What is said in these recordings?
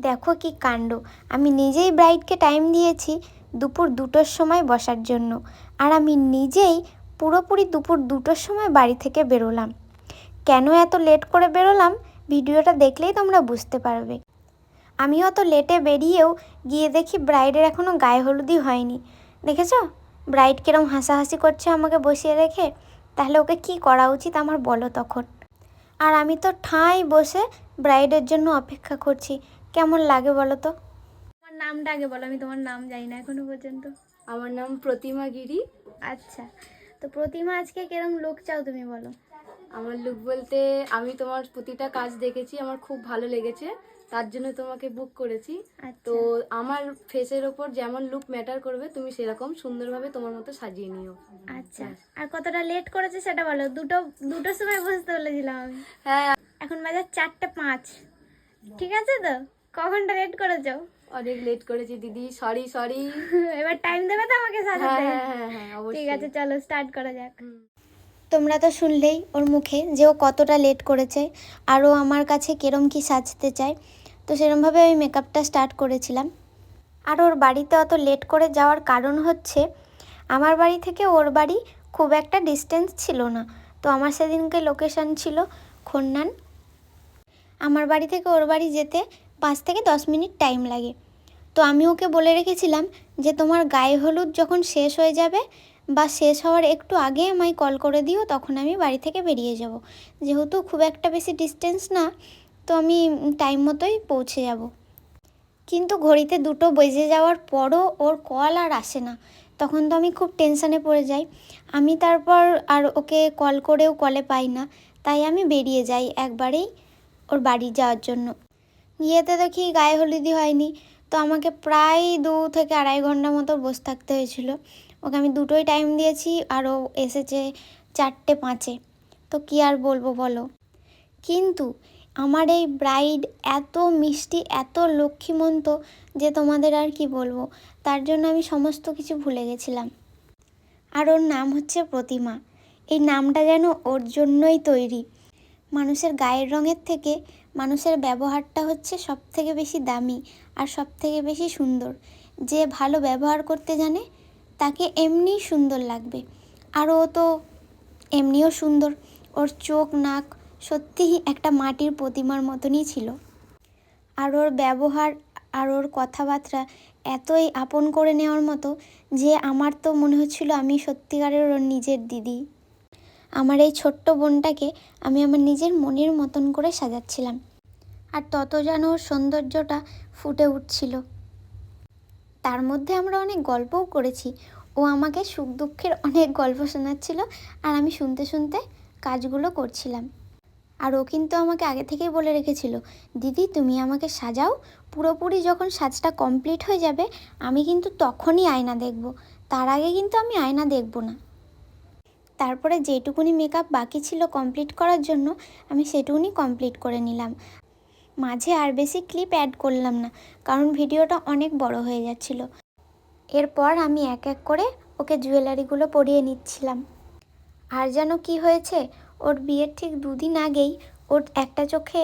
দেখো কি কাণ্ড। আমি নিজেই ব্রাইডকে টাইম দিয়েছি দুপুর দুটোর সময় বসার জন্য। আর আমি নিজেই পুরোপুরি দুপুর দুটোর সময় বাড়ি থেকে বেরোলাম। কেন এত লেট করে বেরোলাম? ভিডিওটা দেখলেই তোমরা বুঝতে পারবে। আমি অত লেটে বেরিয়েও গিয়ে দেখি ব্রাইডের এখনও গায়ে হলুদই হয়নি। দেখেছ? ব্রাইড কিরম হাসাহাসি করছে আমাকে বসিয়ে রেখে? তাহলে ওকে কি করা উচিত আমার বলো তখন। আর আমি তো ঠাঁই বসে ব্রাইডের জন্য অপেক্ষা করছি। কেমন লাগে বলো তো? তোমার নামটা আগে বলো আমি তোমার নাম জানি না এখনও পর্যন্ত। আমার নাম প্রতিমা গিরি। আচ্ছা তো প্রতিমা আজকে কিরম লোক চাও তুমি বলো? আমার লুক বলতে আমি তোমার প্রতিটা কাজ দেখেছি আমার খুব ভালো লেগেছে তার জন্য তোমাকে বুক করেছি। আচ্ছা। তো আমার ফেসের ওপর যেমন লুক ম্যাটার করবে তুমি সেরকম সুন্দরভাবে তোমার মতো সাজিয়ে নিও। আচ্ছা আর কতটা লেট করেছে সেটা বলো দুটো দুটোর সময় বুঝতে বলেছিলাম আমি। হ্যাঁ। এখন বাজার চারটে পাঁচ ঠিক আছে তো? ক ঘণ্টা লেট করেছ অনেক লেট করেছি দিদি। সরি সরি এবার টাইম দেবে তো আমাকে হ্যাঁ সাজাতে হ্যাঁ হ্যাঁ হ্যাঁ ঠিক আছে চলো স্টার্ট করা যাক। তোমরা তো শুনলেই ওর মুখে যে ও কতটা লেট করেছে আর ও আমার কাছে কেরম কি সাজতে চায়। তো সেরমভাবে আমি মেকআপটা স্টার্ট করেছিলাম। আর ওর বাড়িতে অত লেট করে যাওয়ার কারণ হচ্ছে আমার বাড়ি থেকে ওর বাড়ি খুব একটা ডিস্টেন্স ছিল না। তো আমার সেদিনকে লোকেশন ছিল খন্নান। আমার বাড়ি থেকে ওর বাড়ি যেতে পাঁচ থেকে দশ মিনিট টাইম লাগে। তো আমি ওকে বলে রেখেছিলাম যে, তোমার গায়ে হলুদ যখন শেষ হয়ে যাবে বা শেষ হওয়ার একটু আগে আমায় কল করে দিও, তখন আমি বাড়ি থেকে বেরিয়ে যাব। যেহেতু খুব একটা বেশি ডিস্টেন্স না, তো আমি টাইম মতোই পৌঁছে যাব। কিন্তু ঘড়িতে দুটো বেজে যাওয়ার পরও ওর কল আর আসে না। তখন তো আমি খুব টেনশানে পড়ে যাই। আমি তারপর আর ওকে কল করেও কলে পাই না। তাই আমি বেরিয়ে যাই একবারেই ওর বাড়ি যাওয়ার জন্য। গিয়েতে দেখি গায়ে হলুদি হয়নি। তো আমাকে প্রায় দু থেকে আড়াই ঘণ্টা মতো বসে থাকতে হয়েছিল। ওকে আমি দুটোই টাইম দিয়েছি আর ও এসেছে চারটে পাঁচে। তো কী আর বলব বলো? কিন্তু আমার এই ব্রাইড এত মিষ্টি, এত লক্ষ্মীমন্ত যে তোমাদের আর কি বলব? তার জন্য আমি সমস্ত কিছু ভুলে গেছিলাম। আর ওর নাম হচ্ছে প্রতিমা। এই নামটা যেন ওর জন্যই তৈরি। মানুষের গায়ের রঙের থেকে মানুষের ব্যবহারটা হচ্ছে সব থেকে বেশি দামি আর সব থেকে বেশি সুন্দর। যে ভালো ব্যবহার করতে জানে, তাকে এমনিই সুন্দর লাগবে। আর ও তো এমনিও সুন্দর। ওর চোখ, নাক সত্যিই একটা মাটির প্রতিমার মতনই ছিল। আর ওর ব্যবহার আর ওর কথাবার্তা এতই আপন করে নেওয়ার মতো যে আমার তো মনে হচ্ছিল আমি সত্যিকারের ওর নিজের দিদি। আমার এই ছোট্ট বোনটাকে আমি আমার নিজের মনের মতন করে সাজাচ্ছিলাম। আর তত যেন ওর সৌন্দর্যটা ফুটে উঠছিল। তার মধ্যে আমরা অনেক গল্পও করেছি। ও আমাকে সুখ দুঃখের অনেক গল্প শোনাচ্ছিল আর আমি শুনতে শুনতে কাজগুলো করছিলাম। আর ও কিন্তু আমাকে আগে থেকেই বলে রেখেছিল, দিদি, তুমি আমাকে সাজাও। পুরোপুরি যখন সাজটা কমপ্লিট হয়ে যাবে, আমি কিন্তু তখনই আয়না দেখব। তার আগে কিন্তু আমি আয়না দেখব না। তারপরে যেটুকুনি মেকআপ বাকি ছিল কমপ্লিট করার জন্য, আমি সেটুকুনি কমপ্লিট করে নিলাম। মাঝে আর বেশি ক্লিপ অ্যাড করলাম না, কারণ ভিডিওটা অনেক বড় হয়ে যাচ্ছিল। এরপর আমি এক এক করে ওকে জুয়েলারিগুলো পরিয়ে নিচ্ছিলাম। আর যেন কি হয়েছে, ওর বিয়ের ঠিক দুদিন আগেই ওর একটা চোখে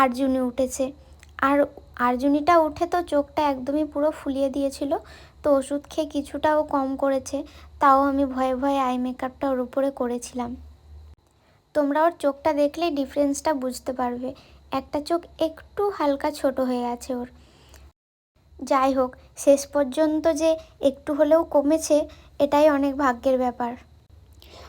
আরজুনি উঠেছে। আর আরজুনিটা উঠে তো চোখটা একদমই পুরো ফুলিয়ে দিয়েছিল, তো ওষুধ খেয়ে কিছুটাও কম করেছে, তাও আমি ভয়ে ভয়ে আই মেকআপটা ওর উপরে করেছিলাম। তোমরা ওর চোখটা দেখলেই ডিফারেন্সটা বুঝতে পারবে। একটা চোখ একটু হালকা ছোট হয়ে আছে ওর। যাই হোক, শেষ পর্যন্ত যে একটু হলেও কমেছে, এটাই অনেক ভাগ্যের ব্যাপার।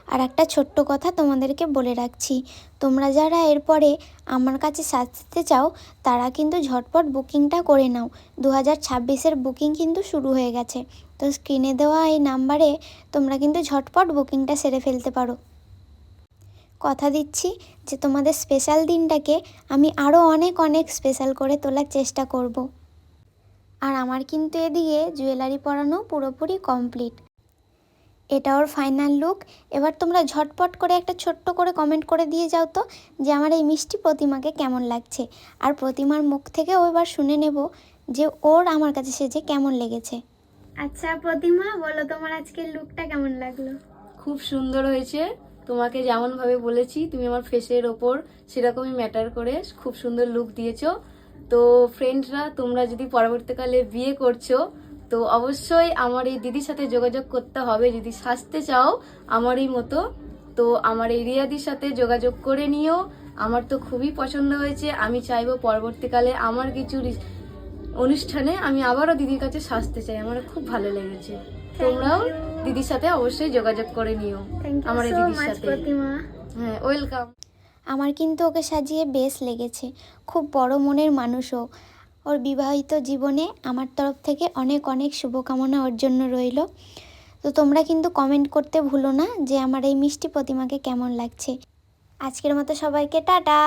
আর একটা ছোট্ট কথা তোমাদেরকে বলে রাখছি, তোমরা যারা এরপরে আমার কাছে সাজতে চাও, তারা কিন্তু ঝটপট বুকিংটা করে নাও। দু হাজার ছাব্বিশের বুকিং কিন্তু শুরু হয়ে গেছে। তো স্ক্রিনে দেওয়া এই নাম্বারে তোমরা কিন্তু ঝটপট বুকিংটা সেরে ফেলতে পারো। কথা দিচ্ছি যে তোমাদের স্পেশাল দিনটাকে আমি আরও অনেক অনেক স্পেশাল করে তোলার চেষ্টা করব। আর আমার কিন্তু এদিকে জুয়েলারি পরানো পুরোপুরি কমপ্লিট এটা ওর ফাইনাল লুক এবার তোমরা ঝটপট করে একটা ছোট্ট করে কমেন্ট করে দিয়ে যাও তো যে আমার এই মিষ্টি প্রতিমাকে কেমন লাগছে। আর প্রতিমার মুখ থেকেও এবার শুনে নেব যে ওর আমার কাছে সেজে কেমন লেগেছে। আচ্ছা প্রতিমা বলো তোমার আজকের লুকটা কেমন লাগল? খুব সুন্দর হয়েছে। তোমাকে যেমন ভাবে বলেছি, তুমি আমার ফেসের ওপর সেরকমই ম্যাটার করে খুব সুন্দর লুক দিয়েছ। তো ফ্রেন্ডরা তোমরা যদি পরবর্তীকালে বিয়ে করছ, তো অবশ্যই আমার এই দিদির সাথে যোগাযোগ করতে হবে। যদি সাজতে চাও আমারই মতো, তো আমার এই রিয়াদির সাথে যোগাযোগ করে নিও। আমার তো খুবই পছন্দ হয়েছে। আমি চাইব পরবর্তীকালে আমার কিছু অনুষ্ঠানে আমি আবারও দিদির কাছে সাজতে চাই। আমার খুব ভালো লেগেছে। তোমরাও দিদির সাথে অবশ্যই যোগাযোগ করে নিও। আমার এই দিদির সাথে। হ্যাঁ ওয়েলকাম আমার কিন্তু ওকে সাজিয়ে বেশ লেগেছে। খুব বড় মনের মানুষ মানুষও ওর বিবাহিত জীবনে আমার তরফ থেকে অনেক অনেক শুভকামনা ওর জন্য রইল। তো তোমরা কিন্তু কমেন্ট করতে ভুলো না যে আমার এই মিষ্টি প্রতিমাকে কেমন লাগছে। আজকের মতো সবাইকে টাটা।